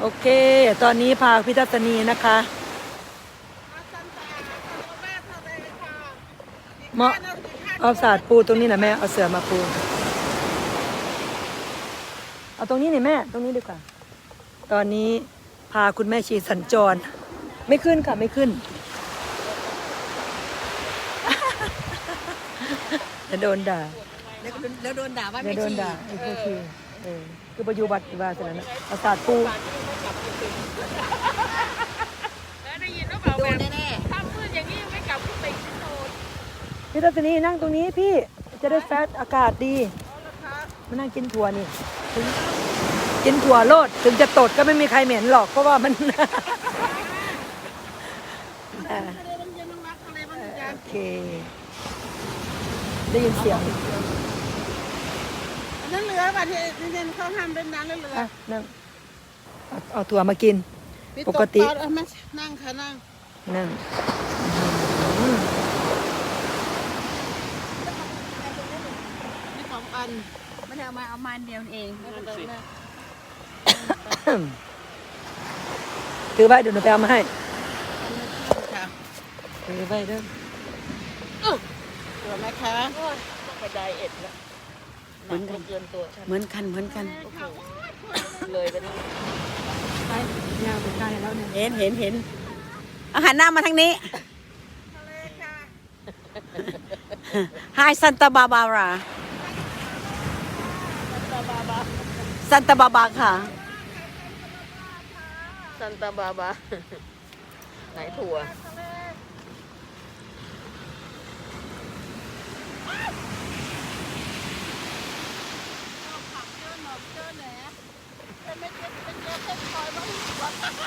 โอเค ตอนนี้พาพิทัศนีนะคะเหมาะเอาศาสตร์ปูตรงนี้นะแม่ เอาเสือมาปู เอาตรงนี้นี่แม่ ตรงนี้ดีกว่า ตอนนี้พาคุณแม่ชีสัญจร ไม่ขึ้นค่ะ ไม่ขึ้นจะโดนด่า แล้วโดนด่าว่าเดี๋ยวโดนไม่ขี่ด่าไอ้พวกคือเออ คือประยุบัติที่ว่าเสร็จแล้วนะเอาศาสตร์ปูได้ยินหรือเปล่าโดแบนบแน่ถ้ามืดอย่างนี้ยังไม่กลับขึ้นไปที่โนนพี่ทัศนีนั่งตรงนี้พี่จะได้แฟตอากาศดีมานั่งกินถั่วนี่ถึงกินถั่วโลดถึงจะตดก็ไม่มีใครเหม็นหรอกเพราะว่ามันอ่าโอเค ได้ยินเสียง นั่นเหลือป่ะที่ที่เนเขาทำเป็นน้ำแล้วเหลืออะนั่งเอาเอาถั่วมากิน พี่ปกติตบเอามานั่งค่ะนั่งนั่งอื้อนี่สองอันไม่ได้เอามาเอามาอันเดียวเองหือถือไว้เดี๋ยวหนูไปเอามาให้ ค่ะถือไว้เด้อ ตัวไหมคะต้องไปไดเอทแล้ว หนักเกินตัวฉัน เหมือนกัน เหมือนกัน เลยไปนี่ไปยาวไปใกล้แล้วเนี่ย เห็นเห็นเห็นอาหารหน้ามาทางนี้ Hi Santa Barbara Santa Barbara ค่ะ ซันตาบาบา ไหนถั่ว อย่า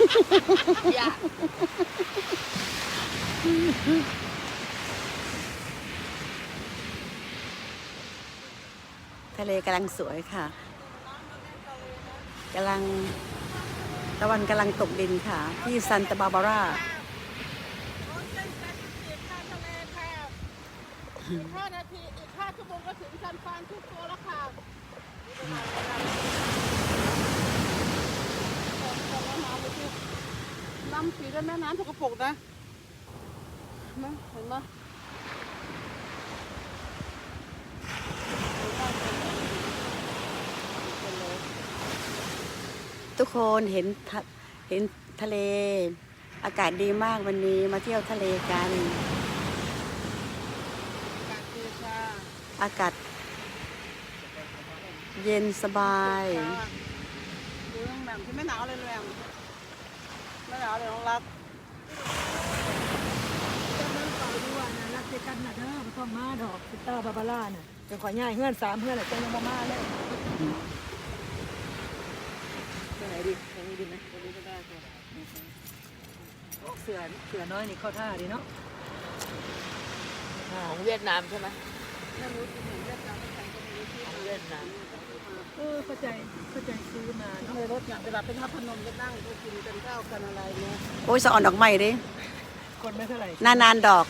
ทะเลกำลังสวยค่ะกำลังตะวันกำลังตกดินค่ะ ที่ซันตาบาบาร่าห้านาที อีกห้าชั่วโมงก็ถึงซันฟานซิสโกแล้วค่ะ น้ำสีด้านแม่น้ำสกปรกนะเห็นไหมเห็นไหมทุกคนเห็นทะเห็นทะเล อากาศดีมากวันนี้มาเที่ยวทะเลกันกาดคือค่ะอากาศเย็นสบายดูน้องแหม่มที่ไม่หนาวเลยแหม่ม ไม่หนาวเลยน้องรักด้วยนะรักเจกันนะเด้อไม่ต้องมาดอกพิต้าบาบาร่าน่ะจะขอย่ายเฮือนสามเฮือนแหละจะยังบ่มาเลยไปไหนดีตรงนี้ดีไหมตรงนี้ก็ได้ค่ะเสือเสือน้อยนี่เข้าท่าดีเนาะอ่าของเวียดนามใช่ไหมไม่รู้จะเห็นเรื่องการไม่ใช่ก็ไม่รู้ที่ของเวียดนาม เออเข้าใจเข้าใจซื้อมาเนาะในรถเนี่ยเวลาไปทับพนมก็นั่งก็กินกันข้าวกันอะไรเนี่ยโอ้ยสะอ่อนดอกไม้ดิคนไม่เท่าไหร่นานๆดอก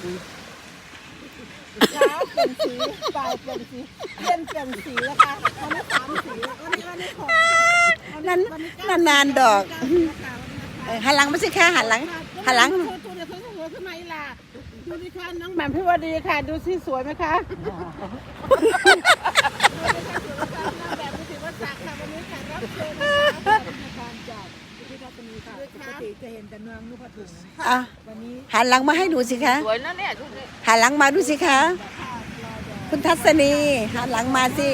เช้าเปลี่ยนสีบ่ายเปลี่ยนสีเย็นเปลี่ยนสีแล้วค่ะวันนี้สามสีวันนี้วันนี้หกนั่นนานๆดอกเออหันหลังมาสิคะหันหลังหันหลังตัวตัวเดียวทั้งหัวขึ้นมาอีหล่ะดูดิค่ะน้องแหม่มพี่วดีค่ะ ดูสิสวยไหมคะแบบถือว่าจักค่ะวันนี้แขกรับเชิญนะคะ การจากพิทัศ นีค่ะปกติจะเห็นแต่เมืองนุพถุงอะวันนี้หันหลังมาให้ดูสิคะสวยนะเนี่ยชุดนี้หันหลังมาดูสิคะ คุณทัศนีหันหลังมาสิ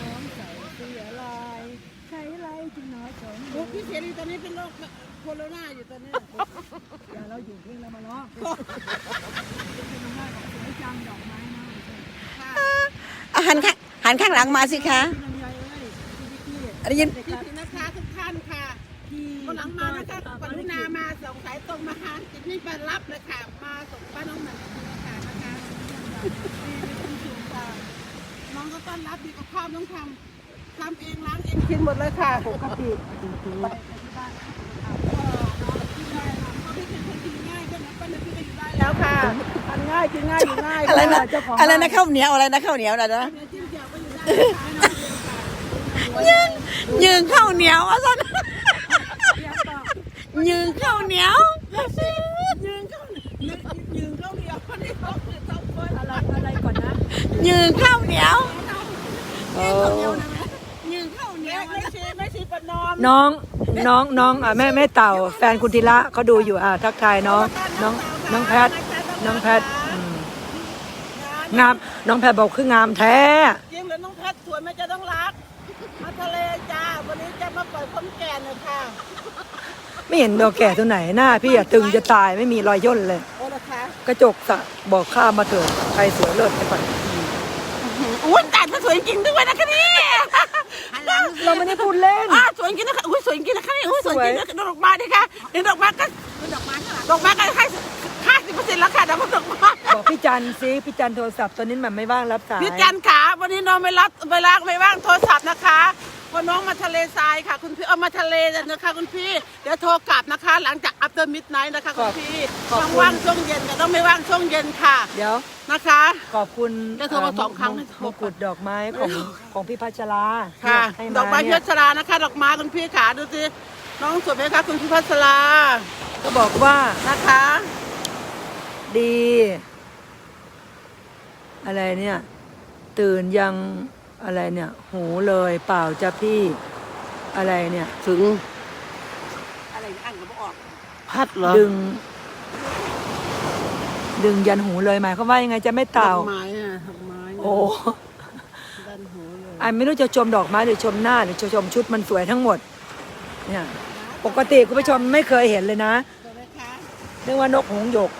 น้องใส่เสื้อลายใช้ลายจึงน้อยสองลูกพี่เสรีตอนนี้เป็นโรคโคโรนาอยู่ตอนนี้อย่าเราอยู่เพียงเรามาล้อเป็นน้อยบอกสวยจังดอกไม้มากอะหันข้างหันข้างหลังมาสิคะลำไยเอ้ยพี่วิกกี้ได้ยิน จิตนี่ไปรับเลยค่ะ มาส่งบ้าน้องหนังค่ะนะคะน้องก็ต้อนรับดีกับข้าวต้องทำทำเองล้างเองกินหมดเลยค่ะปกติแล้วค่ะทานง่ายกินง่ายอยู่ง่ายอะไรนะอะไรนะข้าวเหนียวอะไรนะข้าวเหนียวอะไรนะจิ้มแจ่วก็อยู่ได้ยืนข้าวเหนียื ยืนข้าวเหนียวยืนข้าวเหนียวไม่ชีไม่ชีปนอมน้องน้องน้องอะแม่แม่เต่า แฟนคุณธีระเขาดูอยู่อะทักทายน้องน้องน้องแพทน้องแพทงามน้องแพทบอกคืองามแท้จริงแล้วน้องแพทสวยไม่จะต้องรักมาทะเลจ้าวันนี้จะมาปล่อยความแก่หน่ยค่ะ ไม่เห็นดอกแก่ตัวไหนหน้า พี่อะตึงจะตายไม่มีรอยย่นเลยกระจกสะบอกข้ามาเถิดใครสวยเลิศไปก่อน อุ้ยแต่สวยจริงด้วยนะคะนี่เราไม่ได้พูดเล่นอ้าสวยจริงนะคะอุ้ยสวยจริงนะคะนี่อุ้ยสวยจริงนะคะดอกไม้ดิค่ะเห็นดอกไม้ก็ดอกไม้ดอกไม้ก็ให้ห้าสิบเปอร์เซ็นต์แล้วค่ะดอกดอกไม้บอกพี่จันซิพี่จันโทรศัพท์ตอนนี้มันไม่ว่างรับสายพี่จันขาวันนี้น้องไม่รับไม่รับไม่ว่างโทรศัพท์นะคะเพราะน้องมาทะเลทรายค่ะ คุณพี่เอามาทะเลนะคะคุณพี่เดี๋ยวโทรกลับนะคะ หลังจากอัปเดตมิดไนท์นะคะคุณพี่ต้องว่างช่วงเย็นกับต้องไม่ว่างช่วงเย็นค่ะเดี๋ยวนะคะ ขอบคุณได้โทรมาสองครั้งมไม่โทรมงกุฎดอกไม้ของของพี่พัชราค่ะให้ดอกไม้เนี่เพื่ยอชรานะคะ ดอกไม้คุณพี่ขาดูสิน้องสวยไหมคะคุณพี่พัชราก็บอกว่านะคะ ดี อะไรเนี่ย ตื่นยัง อะไรเนี่ย หูเลยเปล่าจะพี่ อะไรเนี่ย ถึง อะไรอ่านก็บอก พัดเหรอดึง ดึงยันหูเลยหมายความว่ายังไงจะไม่เต่า ดอกไม้อะดอกไม้โอ้ด้านหูเลยอันไม่รู้จะชมดอกไม้หรือชมหน้าหรือจะชมชุดมันสวยทั้งหมด เนี่ย ปกติคุณผู้ชมไม่เคยเห็นเลยนะสวยไหมคะนึกว่านกหงส์หยก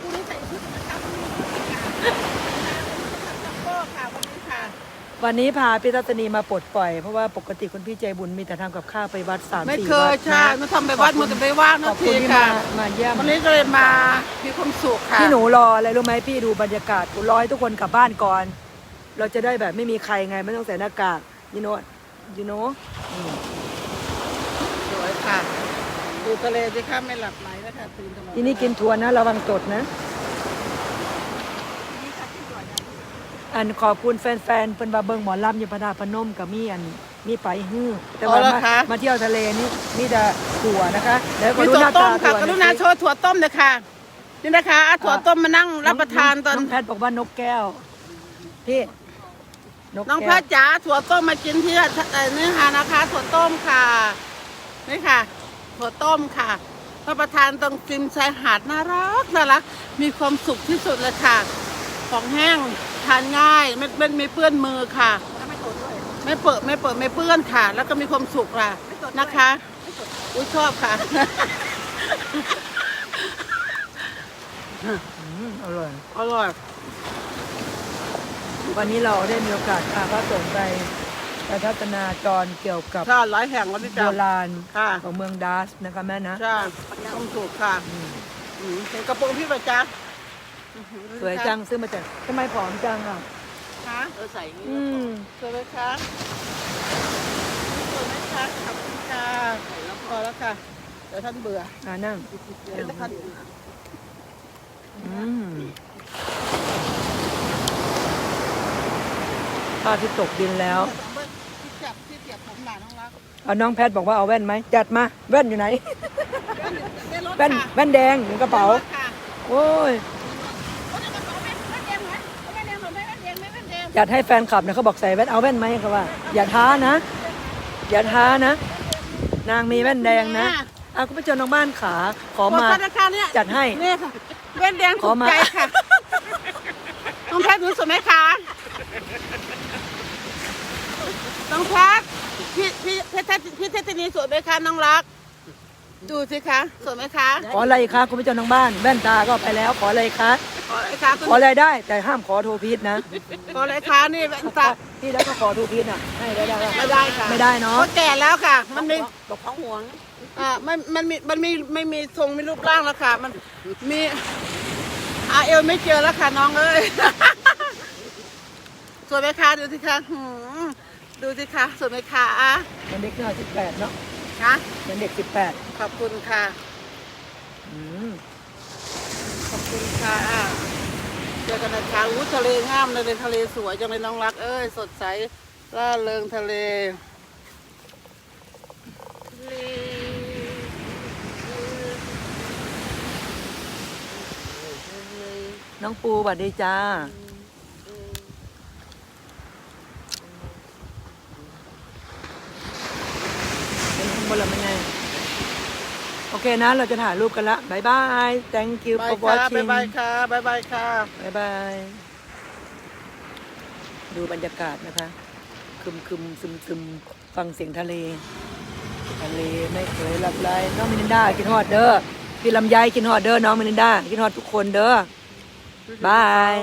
คุณนี่ใส่ชุดนะคะจัมโบ้ค่ะวันนี้ค่ะ วันนี้พาพี่ทัศนีมาปลดปล่อย เพราะว่าปกติคุณพี่ใจบุญมีแต่ทำกับข้าวไปวัดสามไม่สี่เควัยดใช่นะไม่ทำไปวัดมันจะไปว่างขนาอบคุทีณที่ค่ะมามาเยี่ยมวันนี้ก็เลยมามีความสุขค่ะพี่หนูรออะไรรู้ไหมพี่ดูบรรยากาศกูรอให้ทุกคนกลับบ้านก่อน เราจะได้แบบไม่มีใครไงไม่ต้องใส่หน้ากากยูโนยูโนสวยค่ะดูทะเลสิคะไม่หลับไหลนะคะตื่นตลอดทีนี้กินทัวร์นะระวังตดนะ อันขอบคุณแฟนๆเพิ่นว่าเบิ่งหมอลำอยู่พระธาตุพนมกับมีอันมีไปฮื้อแต่ว่ามามาเที่ยวทะเลนี่มีแต่ถั่วนะคะ แล้วก็มีดูถั่หวน้าต้ตามค่ะถั่วกรุณาโชว์ถั่วต้มเลยค่ะ นี่นะคะเอาถั่วต้มมานั่งรับประทานตอนน้องแพทย์บอกว่านกแก้วพี่นกน้องแก้พัวดจ๋าถั่วต้มมากินที่เอ่อนี่ค่ะนะคะ ถั่วต้มค่ะนี่ค่ะ ถั่วต้มค่ะรับประทานตรงริมชายหาดน่ารักน่ารักมีความสุขที่สุดเลยค่ะ ของแห้ง ทานง่ายไม่ไม่ไม่เปื้อนมือค่ะไม่เปิดไม่เปิดไม่เปื้อนค่ะ แล้วก็มีความสุขค่ะนะคะอุ้ยชอบค่ะ อืมอร่อย อร่อย วันนี้เราได้มีโอกาสพาพระสงฆ์ไปไปทัศนาจรเกี่ยวกับชาหลายแห่งวันนี้โบจ้ะ ราณค่ะ ของเมืองดัสนะคะแม่นะ ใช่ต้องถูกค่ะอืมเห็นกระโปรงพี่ประจ๊ะ สวยจังซื้อมาจากทำไมผอมจังอะคะเออใส่อย่างนี้อืมสวยไหมคะสวยไหมคะขอบคุณค่ะพอแล้วค่ะเดี๋ยวท่านเบื่ออ่านั่งเดี๋ยวท่านอืมข้าวที่ตกดินแล้วที่จับที่เสียบผมหลานน้องรักเอาน้องแพทย์บอกว่าเอาแว่นไหมจัดมาแว่นอยู่ไหนได้รถแว่นค่ะแว่นแดงอยู่ในกระเป๋าได้ถค่ะโอ้ย แม่แดงจัดให้แฟนคลับนะเขาบอกใส่แว่นเอาแว่นไหมเขาว่า อย่าท้านะ อย่าท้านะ นางมีแว่นแดงนะอะคุณผู้ชมทางบ้านขา ขอขอมามาธนาคารเนี่ยจัดให้นี่ค่ะแว่นแดงขถูอกมาใจค่ะน้องแพทย์หนูสวยไหมคะน้องแพทย์พี่พี่พี่เทศพี่เทศนีสวยไหมคะน้องรักดูสิคะสวยไหมคะ ขออะไรอีกคะคุณผู้ชมทางบ้าน แว่นตาก็ไปแล้วขออะไรอีกคะ ขออะไรคะคุณขออะไรได้ แต่ห้ามขอโทรพีทนะขออะไรคะนี่แว่นตาพี่แล้วก็ขอโทรพีทอะให้ได้ได้ไม่ได้ค่ะไม่ได้เนาะเพราะแก่แล้วค่ะ มันมีบอกเขาห่วงอ่ามันมันมีมันมีไม่มีทรงไม่รูปร่างแล้วค่ะ มันมีอาเอลไม่เจอแล้วค่ะน้องเอ้ยสวยไหมคะดูสิคะหืมดูสิคะสวยไหมคะอะมันเด็กหน่อยสิบแปดเนาะคะมันเด็กสิบแปดขอบคุณค่ะ อืมขอบ คุณค่ะเจอกันนะคะอู้ทะเลงามเลยทะเลสวยจังเลยน้องรัก เอ้ย สดใสล่าเริงทะเลทะเลน้องปูสวัสดีจ้า เคนะ เราจะถ่ายรูปกันละบายบาย thank you บาย for ค่ะ watching บายบายค่ะบายบายค่ะบายบาย ดูบรรยากาศนะคะคึมคึมซึมซึมฟังเสียงทะเล ทะเลไม่เคยหลับไหลน้องมินินดากินฮอดเด้อพี่ลำไยกินฮอดเด้อน้องมินินดากินฮอดทุกคนเด้อบาย